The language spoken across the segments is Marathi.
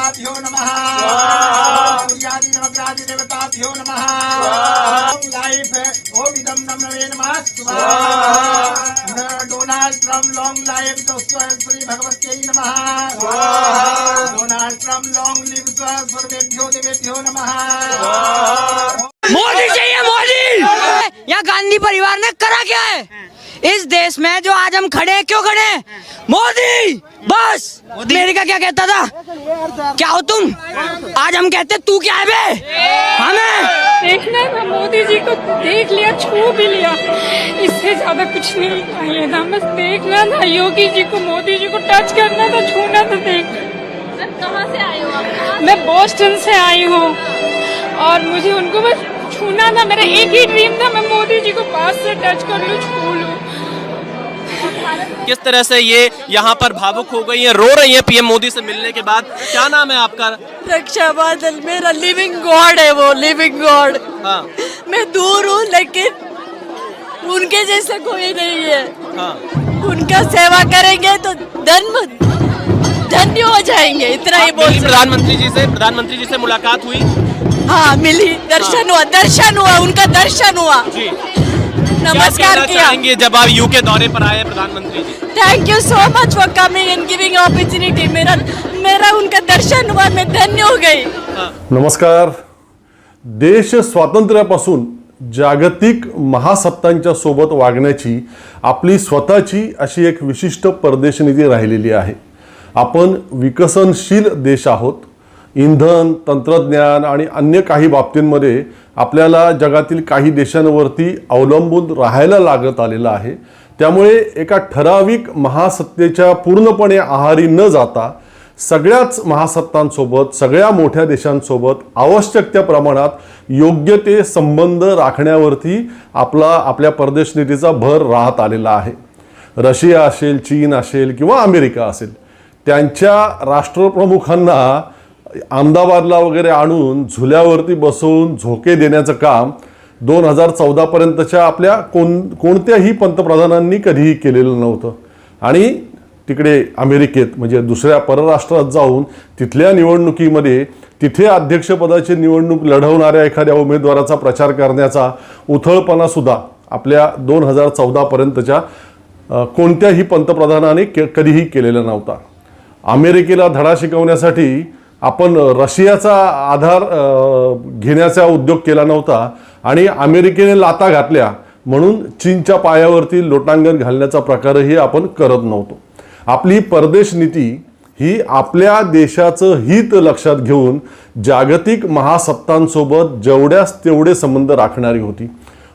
देवताभ्यो नमः। सूर्यादि नवग्रहादि देवताभ्यो नमः लाइफ ओम इदम नम नमे नमः स्वाहा Donald Trump long life Shri भगवत्यै नमः डोनाल्ड ट्रंप लॉन्ग लिव सर्वेभ्यो देवेभ्यो नमः मोदी चाहिए मोदी! यहाँ गांधी परिवार ने करा क्या है? इस देश में जो आज हम खड़े क्यों खड़े हैं? मोदी! बस! अमेरिका क्या कहता था? क्या हो तुम? आज हम कहते तू क्या है बे? हमें! देखना था मोदी जी को देख लिया छू भी लिया। इससे ज़्यादा कुछ नहीं चाहिए था। बस देखना था योगी जी को मोदी जी को टच करना था छूना था देख। कहाँ से आए हो मैं बोस्टन से आई हूँ। और मुझे उनको बस छूना था मेरा एक ही ड्रीम था मैं मोदी जी को पास से टच कर लूँ छू लूँ। किस तरह से ये यहाँ पर भावुक हो गई है? रो रही है पीएम मोदी से मिलने के बाद। क्या नाम है आपका? रक्षा बादल मेरा लिविंग गॉड है वो लिविंग गॉड हाँ। मैं दूर हूँ लेकिन उनके जैसा कोई नहीं है। हाँ। उनका सेवा करेंगे तो धन धन्य हो जाएँगे इतना ही बोल प्रधानमंत्री जी से प्रधानमंत्री जी से मुलाकात हुई। हाँ मिली दर्शन हाँ। हुआ दर्शन हुआ उनका दर्शन हुआ। जी। नमस्कार किया। जब आप यूके दौरे पर आए प्रधानमंत्री जी। Thank you so much for coming and giving opportunity मेरा मेरा उनका दर्शन हुआ मैं धन्य हो गई। नमस्कार। देश स्वातंत्र्यापासून जागतिक महासत्तांच्या सोबत वागण्याची आपली स्वतःची अशी एक विशिष्ट परदेश नीती राहिलेली आहे. आपण विकसनशील देश आहोत. इंधन तंत्रज्ञान आणि अन्य काही बाबतींमध्ये आपल्याला जगातील काही देशांवरती अवलंबून राहायला लागत आलेलं आहे. त्यामुळे एका ठराविक महासत्तेच्या पूर्णपणे आहारी न जाता सगळ्याच महासत्तांसोबत सगळ्या मोठ्या देशांसोबत आवश्यक त्या प्रमाणात योग्य ते संबंध राखण्यावरती आपला आपल्या परदेश नीतीचा भर राहत आलेला आहे. रशिया असेल चीन असेल किंवा अमेरिका असेल त्यांच्या राष्ट्रप्रमुखांना अहमदाबादला वगैरे आणून झुल्यावरती बसवून झोके देण्याचं काम दोन हजार चौदापर्यंतच्या आपल्या कोण कोणत्याही पंतप्रधानांनी कधीही केलेलं नव्हतं. आणि तिकडे अमेरिकेत म्हणजे दुसऱ्या परराष्ट्रात जाऊन तिथल्या निवडणुकीमध्ये तिथे अध्यक्षपदाची निवडणूक लढवणाऱ्या एखाद्या उमेदवाराचा प्रचार करण्याचा उथळपणासुद्धा आपल्या दोन हजार चौदापर्यंतच्या कोणत्याही पंतप्रधानाने के कधीही केलेला नव्हता. अमेरिकेला धडा शिकवण्यासाठी आपण रशियाचा आधार घेण्याचा उद्योग केला नव्हता आणि अमेरिकेने लाता घातल्या म्हणून चीनच्या पायावरती लोटांगण घालण्याचा प्रकारही आपण करत नव्हतो. आपली परदेश नीती ही आपल्या देशाचं हित लक्षात घेऊन जागतिक महासत्तांसोबत जेवढ्याच तेवढे संबंध राखणारी होती.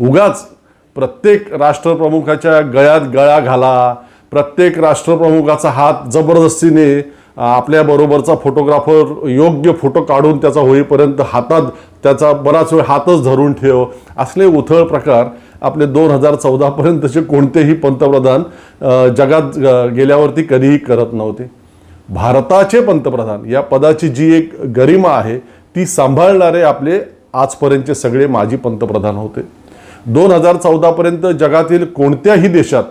उगाच प्रत्येक राष्ट्रप्रमुखाच्या गळ्यात गळा घाला प्रत्येक राष्ट्रप्रमुखाचा हात जबरदस्तीने आपल्याबरोबरचा फोटोग्राफर योग्य फोटो काढून त्याचा होईपर्यंत हातात त्याचा बराच वेळ हातच धरून ठेव. असले उथळ प्रकार आपले दोन हजार चौदापर्यंतचे कोणतेही पंतप्रधान जगात गेल्यावरती कधीही करत नव्हते. भारताचे पंतप्रधान या पदाची जी एक गरिमा आहे ती सांभाळणारे आपले आजपर्यंतचे सगळे माजी पंतप्रधान होते. दोन हजार चौदापर्यंत जगातील कोणत्याही देशात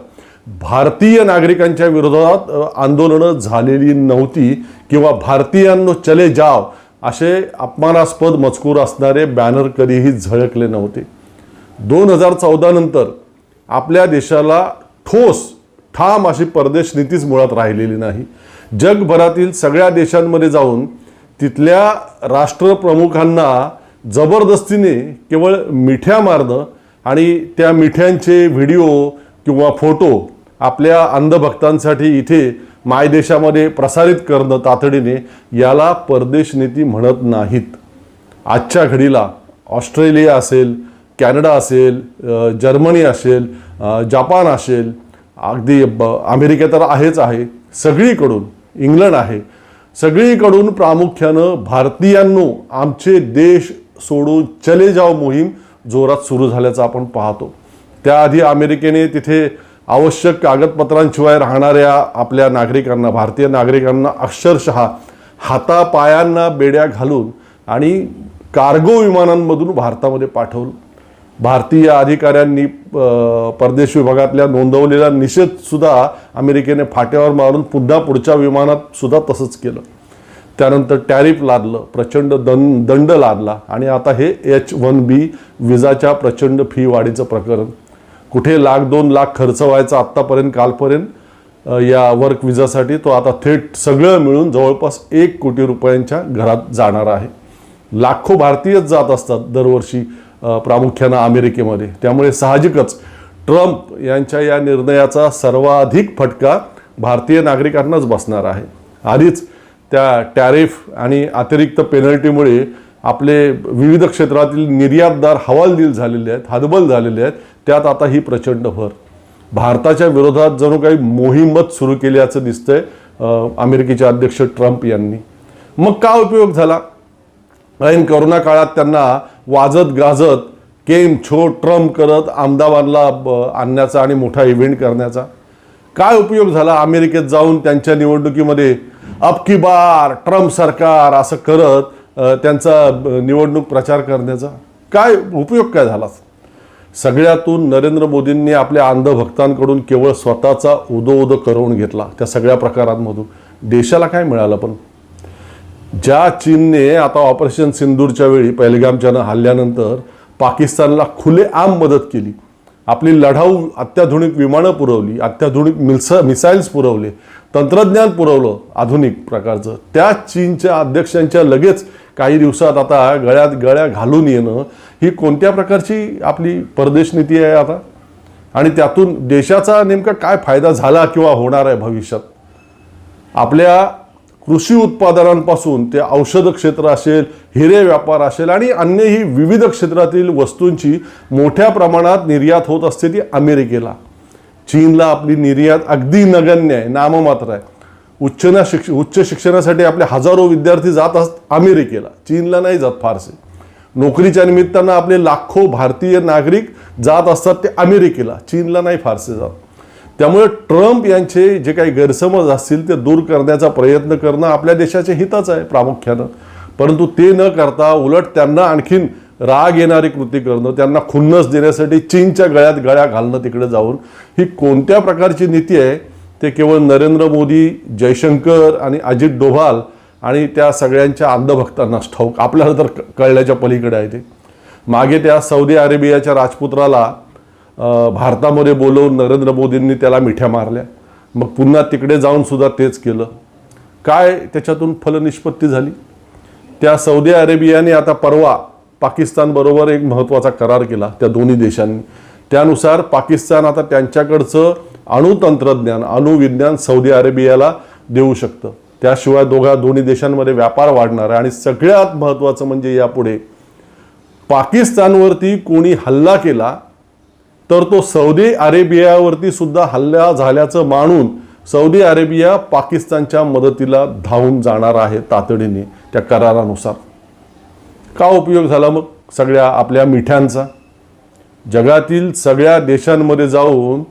भारतीय नागरिकांच्या विरोधात आंदोलनं झालेली नव्हती किंवा भारतीयांनो चले जाव असे अपमानास्पद मजकूर असणारे बॅनर कधीही झळकले नव्हते. दोन हजार चौदा नंतर आपल्या देशाला ठोस ठाम अशी परदेश नीतीच मुळात राहिलेली नाही. जगभरातील सगळ्या देशांमध्ये जाऊन तिथल्या राष्ट्रप्रमुखांना जबरदस्तीने केवळ मिठ्या मारणं आणि त्या मिठ्यांचे व्हिडिओ किंवा फोटो आपल्या अंधभक्तांसाठी इथे मायदेशामध्ये प्रसारित करणं तातडीने याला परदेश नीती म्हणत नाहीत. आजच्या घडीला ऑस्ट्रेलिया असेल कॅनडा असेल जर्मनी असेल जपान असेल अगदी ब अमेरिका तर आहेच आहे सगळीकडून इंग्लंड आहे सगळीकडून प्रामुख्यानं भारतीयांनो आमचे देश सोडून चले जाव मोहीम जोरात सुरू झाल्याचं आपण पाहतो. त्याआधी अमेरिकेने तिथे आवश्यक कागदपत्रांशिवाय राहणाऱ्या आपल्या नागरिकांना भारतीय नागरिकांना अक्षरशः हातापायांना बेड्या घालून आणि कार्गो विमानांमधून भारतामध्ये पाठवलं भारतीय अधिकाऱ्यांनी परदेश विभागातल्या नोंदवलेला निषेधसुद्धा अमेरिकेने फाट्यावर मारून पुन्हा पुढच्या विमानातसुद्धा तसंच केलं. त्यानंतर टॅरिफ लादलं प्रचंड दं दंड लादला आणि आता हे एच वन बी विजाच्या प्रचंड फी वाढीचं प्रकरण कुठे लाख दोन लाख खर्च व्हायचा आत्तापर्यंत कालपर्यंत या वर्क विजासाठी तो आता थेट सगळं मिळून जवळपास एक कोटी रुपयांच्या घरात जाणार आहे. लाखो भारतीयच जात असतात दरवर्षी प्रामुख्यानं अमेरिकेमध्ये. त्यामुळे साहजिकच ट्रम्प यांच्या या निर्णयाचा सर्वाधिक फटका भारतीय नागरिकांनाच बसणार आहे. आधीच त्या टॅरिफ आणि अतिरिक्त पेनल्टीमुळे आपले विविध क्षेत्रातील निर्यातदार हवालदिल झालेले आहेत हतबल झालेले आहेत. त्यात आता ही प्रचंड भर. भारताच्या विरोधात जणू काही मोहीमच सुरू केल्याचं दिसतंय अमेरिकेचे अध्यक्ष ट्रम्प यांनी. मग का उपयोग झाला? ऐन करोना काळात त्यांना वाजत गाजत केम छो ट्रम्प करत अहमदाबादला आणण्याचा आणि मोठा इव्हेंट करण्याचा? काय उपयोग झाला अमेरिकेत जाऊन त्यांच्या निवडणुकीमध्ये? अबकी बार ट्रम्प सरकार असं करत त्यांचा निवडणूक प्रचार करण्याचा काय उपयोग काय झाला? सगळ्यातून नरेंद्र मोदींनी आपल्या अंधभक्तांकडून केवळ स्वतःचा उदो करवून घेतला त्या सगळ्या प्रकारांमधून. देशाला काय मिळालं पण? ज्या चीनने आता ऑपरेशन सिंदूरच्या वेळी पहलगामच्या हल्ल्यानंतर पाकिस्तानला खुलेआम मदत केली. आपली लढाऊ अत्याधुनिक विमानं पुरवली अत्याधुनिक मिल्स मिसाईल्स पुरवले तंत्रज्ञान पुरवलं आधुनिक प्रकारचं. त्या चीनच्या अध्यक्षांच्या लगेच काही दिवसात आता गळ्यात गळ्या घालून येणं ही कोणत्या प्रकारची आपली परदेश नीती आहे आता? आणि त्यातून देशाचा नेमका काय फायदा झाला किंवा होणार आहे भविष्यात? आपल्या कृषी उत्पादनांपासून ते औषध क्षेत्र असेल हिरे व्यापार असेल आणि अन्यही विविध क्षेत्रातील वस्तूंची मोठ्या प्रमाणात निर्यात होत असते ती अमेरिकेला. चीनला आपली निर्यात अगदी नगण्य आहे नाममात्र आहे. उच्चना शिक्ष उच्च शिक्षणासाठी आपले हजारो विद्यार्थी जात असत अमेरिकेला. चीनला नाही जात फारसे. नोकरीच्या निमित्तानं आपले लाखो भारतीय नागरिक जात असतात ते अमेरिकेला. चीनला नाही फारसे जात. त्यामुळे ट्रम्प यांचे जे काही गैरसमज असतील ते दूर करण्याचा प्रयत्न करणं आपल्या देशाचे हितच आहे प्रामुख्यानं. परंतु ते न करता उलट त्यांना आणखीन राग येणारी कृती करणं त्यांना खुन्नस देण्यासाठी चीनच्या गळ्यात गळ्या घालणं तिकडे जाऊन ही कोणत्या प्रकारची नीती आहे ते केवळ नरेंद्र मोदी जयशंकर आणि अजित डोभाल आणि त्या सगळ्यांच्या अंधभक्तांनाच ठाऊक. आपल्याला तर कळल्याच्या पलीकडे आहे ते. मागे त्या सौदी अरेबियाच्या राजपुत्राला भारतामध्ये बोलवून नरेंद्र मोदींनी त्याला मिठ्या मारल्या. मग पुन्हा तिकडे जाऊन सुद्धा तेच केलं. काय त्याच्यातून फलनिष्पत्ती झाली? त्या सौदी अरेबियाने आता परवा पाकिस्तानबरोबर एक महत्त्वाचा करार केला त्या दोन्ही देशांनी. त्यानुसार पाकिस्तान आता त्यांच्याकडचं अणुतंत्रज्ञान अणुविज्ञान सौदी अरेबियाला देऊ शकतं. त्याशिवाय दोघा दोन्ही देशांमध्ये व्यापार वाढणार आहे. आणि सगळ्यात महत्त्वाचं म्हणजे यापुढे पाकिस्तानवरती कोणी हल्ला केला तर तो सौदी अरेबियावरती सुद्धा हल्ला झाल्याचं मानून सौदी अरेबिया पाकिस्तानच्या मदतीला धावून जाणार आहे तातडीने त्या करारानुसार. का उपयोग झाला मग? सगळ्या आपल्या मिठ्यांचा. जगातील सगळ्या देशांमध्ये जाऊन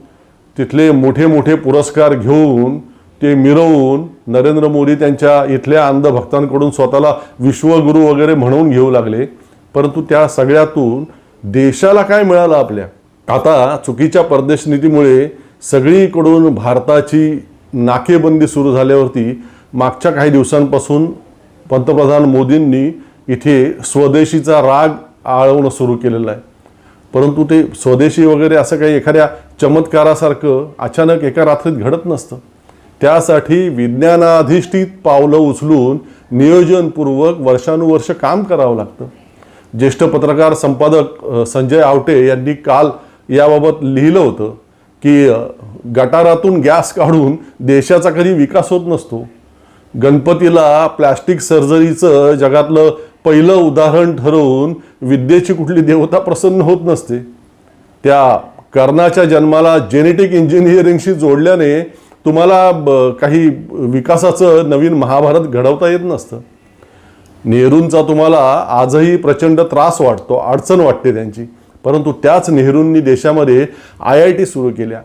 तिथले मोठे मोठे पुरस्कार घेऊन ते मिरवून नरेंद्र मोदी त्यांच्या इथल्या अंधभक्तांकडून स्वतःला विश्वगुरू वगैरे म्हणून घेऊ लागले. परंतु त्या सगळ्यातून देशाला काय मिळालं आपल्या? आता चुकीच्या परदेश नीतीमुळे सगळीकडून भारताची नाकेबंदी सुरू झाल्यावरती मागच्या काही दिवसांपासून पंतप्रधान मोदींनी इथे स्वदेशीचा राग आळवणं सुरू केलेलं आहे. परंतु ते स्वदेशी वगैरे असं काही एखाद्या चमत्कारासारखं अचानक एका रात्रीत घडत नसतं. त्यासाठी विज्ञानाधिष्ठित पावलं उचलून नियोजनपूर्वक वर्षानुवर्ष काम करावं लागतं. ज्येष्ठ पत्रकार संपादक संजय आवटे यांनी काल याबाबत लिहिलं होतं की गटारातून गॅस काढून देशाचा कधी विकास होत नसतो. गणपतीला प्लॅस्टिक सर्जरीचं जगातलं पहिलं उदाहरण ठरवून विद्येची कुठली देवता प्रसन्न होत नसते. त्या कर्णाच्या जन्माला जेनेटिक इंजिनिअरिंगशी जोडल्याने तुम्हाला ब- काही विकासाचं नवीन महाभारत घडवता येत नसतं. नेहरूंचा तुम्हाला आजही प्रचंड त्रास वाटतो अडचण वाटते त्यांची. परंतु त्याच नेहरूंनी देशामध्ये आय आय टी सुरू केल्या.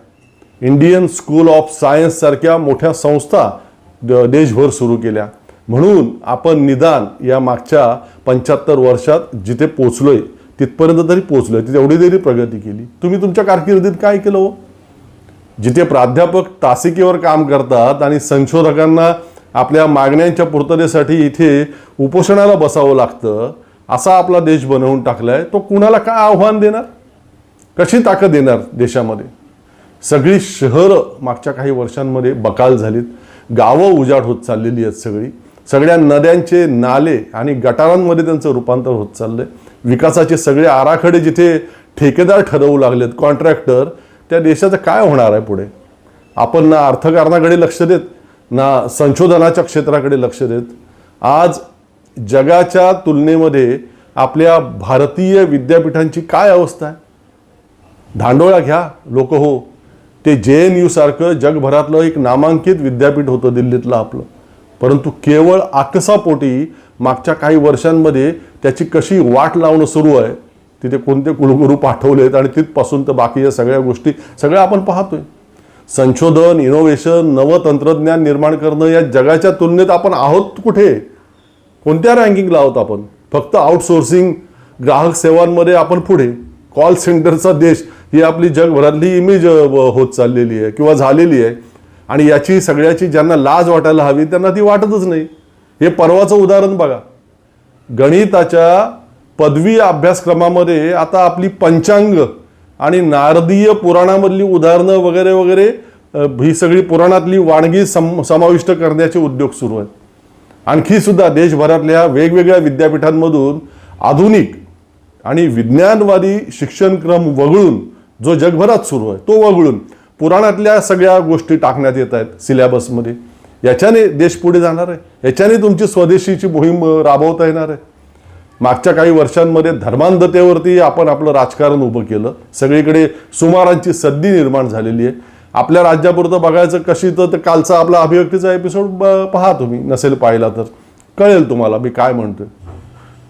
इंडियन स्कूल ऑफ सायन्ससारख्या मोठ्या संस्था द- देशभर सुरू केल्या. म्हणून आपण निदान या मागच्या पंच्याहत्तर वर्षात जिथे पोचलोय तिथपर्यंत तरी पोचलोय. तिथे एवढी तरी प्रगती केली. तुम्ही तुमच्या कारकिर्दीत काय केलं हो? जिथे प्राध्यापक तासिकेवर काम करतात आणि संशोधकांना आपल्या मागण्यांच्या पूर्ततेसाठी इथे उपोषणाला बसावं लागतं असा आपला देश बनवून टाकलाय तो कुणाला काय आव्हान देणार? कशी ताकद देणार देशामध्ये? सगळी शहरं मागच्या काही वर्षांमध्ये बकाल झालीत. गावं उजाड होत चाललेली आहेत सगळी. सगळ्या नद्यांचे नाले आणि गटारांमध्ये त्यांचं रूपांतर होत चाललंय. विकासाचे सगळे आराखडे जिथे ठेकेदार ठरवू लागलेत कॉन्ट्रॅक्टर त्या देशाचं काय होणार आहे पुढे? आपण ना अर्थकारणाकडे लक्ष देत ना संशोधनाच्या क्षेत्राकडे लक्ष देत. आज जगाच्या तुलनेमध्ये आपल्या भारतीय विद्यापीठांची काय अवस्था आहे? धांडोळा घ्या लोक हो. ते जे एन यूसारखं जगभरातलं एक नामांकित विद्यापीठ होतं दिल्लीतलं आपलं. परंतु केवळ आकसापोटी मागच्या काही वर्षांमध्ये त्याची कशी वाट लावणं सुरू आहे तिथे कोणते कुलगुरू पाठवलेत आणि तिथपासून तर बाकी या सगळ्या गोष्टी सगळ्या आपण पाहतोय. संशोधन इनोव्हेशन नवं तंत्रज्ञान निर्माण करणं या जगाच्या तुलनेत आपण आहोत कुठे? कोणत्या रँकिंगला आहोत आपण? फक्त आउटसोर्सिंग ग्राहक सेवांमध्ये आपण पुढे. कॉल सेंटरचा देश ही आपली जगभरातली इमेज होत चाललेली आहे किंवा झालेली आहे. आणि याची सगळ्याची ज्यांना लाज वाटायला हवी त्यांना ती वाटतच नाही. हे परवाचं उदाहरण बघा. गणिताच्या पदवी अभ्यासक्रमामध्ये आता आपली पंचांग आणि नारदीय पुराणामधली उदाहरणं वगैरे वगैरे ही सगळी पुराणातली वाणगी सम समाविष्ट करण्याचे उद्योग सुरू आहेत. आणखी सुद्धा देशभरातल्या वेगवेगळ्या विद्यापीठांमधून आधुनिक आणि विज्ञानवादी शिक्षणक्रम वगळून जो जगभरात सुरू आहे तो वगळून पुराणातल्या सगळ्या गोष्टी टाकण्यात येत आहेत सिलेबसमध्ये. याच्याने देश पुढे जाणार आहे. याच्याने तुमची स्वदेशीची मोहीम राबवता येणार आहे. मागच्या काही वर्षांमध्ये धर्मांधतेवरती आपण आपलं राजकारण उभं केलं. सगळीकडे सुमारांची सद्दी निर्माण झालेली आहे. आपल्या राज्यापुरतं बघायचं कशी तर कालचा आपला अभिव्यक्तीचा एपिसोड पहा तुम्ही. नसेल पाहिला तर. कळेल तुम्हाला मी काय म्हणतोय.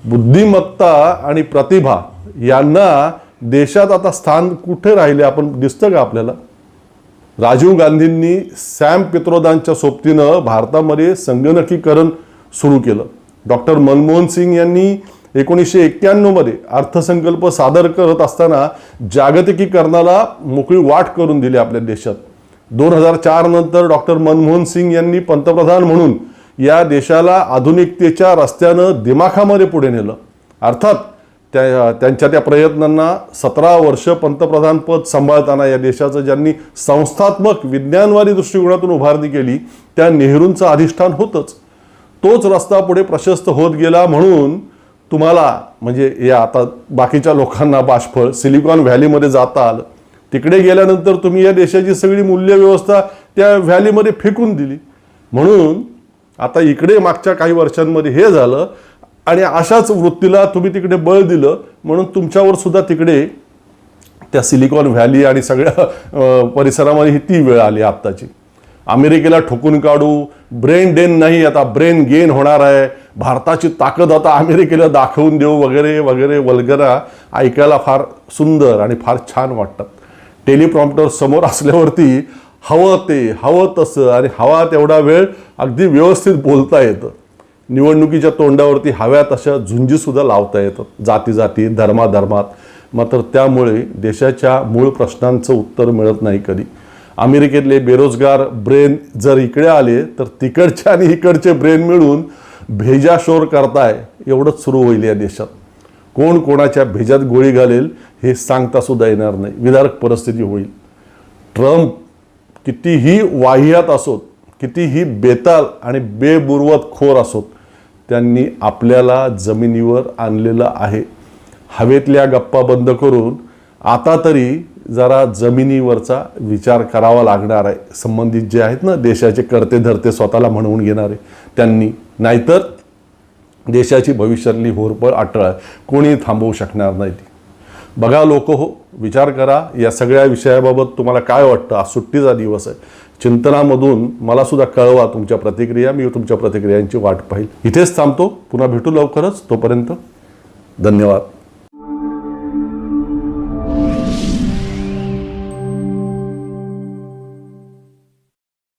बुद्धिमत्ता आणि प्रतिभा यांना देशात आता स्थान कुठे राहिले आपण दिसतं का आपल्याला? राजीव गांधींनी सॅम पित्रोदांच्या सोबतीनं भारतामध्ये संगणकीकरण सुरू केलं. डॉक्टर मनमोहन सिंग यांनी एकोणीसशे एक्क्याण्णवमध्ये अर्थसंकल्प सादर करत असताना जागतिकीकरणाला मोकळी वाट करून दिली आपल्या देशात. दोन हजार चार नंतर डॉक्टर मनमोहन सिंग यांनी पंतप्रधान म्हणून या देशाला आधुनिकतेच्या रस्त्यानं दिमाखामध्ये पुढे नेलं. अर्थात त्या त्यांच्या त्या प्रयत्नांना सतरा वर्ष पंतप्रधानपद सांभाळताना या देशाचं ज्यांनी संस्थात्मक विज्ञानवादी दृष्टिकोनातून उभारणी केली त्या नेहरूंचं अधिष्ठान होतंच. तोच रस्ता पुढे प्रशस्त होत गेला म्हणून तुम्हाला म्हणजे या आता बाकीच्या लोकांना बाष्फळ सिलिकॉन व्हॅलीमध्ये जाता आलं तिकडे गेल्यानंतर तुम्ही या देशाची सगळी मूल्यव्यवस्था त्या व्हॅलीमध्ये फेकून दिली. म्हणून आता इकडे मागच्या काही वर्षांमध्ये हे झालं आणि अशाच वृत्तीला तुम्ही तिकडे बळ दिलं म्हणून तुमच्यावर सुद्धा तिकडे त्या सिलिकॉन व्हॅली आणि सगळ्या परिसरामध्ये ही ती वेळ आली आत्ताची. अमेरिकेला ठोकून काढू ब्रेन डेन नाही आता ब्रेन गेन होणार आहे. भारताची ताकद आता अमेरिकेला दाखवून देऊ वगैरे वगैरे वल्गरा ऐकायला फार सुंदर आणि फार छान वाटतात टेलिप्रॉम्प्टर समोर असल्यावरती हवं ते हवं तसं आणि हवा तेवढा वेळ अगदी व्यवस्थित बोलता येतं. निवडणुकीच्या तोंडावरती हव्या तशा झुंजीसुद्धा लावता येतात जाती जाती धर्माधर्मात. मात्र त्यामुळे देशाच्या मूळ प्रश्नांचं उत्तर मिळत नाही कधी. अमेरिकेतले बेरोजगार ब्रेन जर इकडे आले तर तिकडचे आणि इकडचे ब्रेन मिळून भेजाशोर करताय एवढंच सुरू होईल या देशात. कोण कोणाच्या भेजात गोळी घालेल हे सांगतासुद्धा येणार नाही. विदारक परिस्थिती होईल. ट्रम्प कितीही वाह्यात असोत कितीही बेताल आणि बेबुरवत खोर असोत त्यांनी आपल्याला जमिनीवर आणलेलं आहे. हवेतल्या गप्पा बंद करून आता तरी जरा जमिनीवरचा विचार करावा लागणार आहे. संबंधित जे आहेत ना देशाचे करते धरते स्वतःला म्हणवून घेणारे त्यांनी नाहीतर देशाची भविष्यातली होरपळ अटळ आहे कोणी थांबवू शकणार नाही ती. बघा लोक हो विचार करा या सगळ्या विषयाबाबत तुम्हाला काय वाटतं? आज सुट्टीचा दिवस आहे. चिंतनामधून मला सुद्धा कळवा तुमच्या प्रतिक्रिया मी तुमच्या प्रतिक्रियांची वाट पाहिल. इथेच थांबतो. पुन्हा भेटू लवकरच. तोपर्यंत धन्यवाद.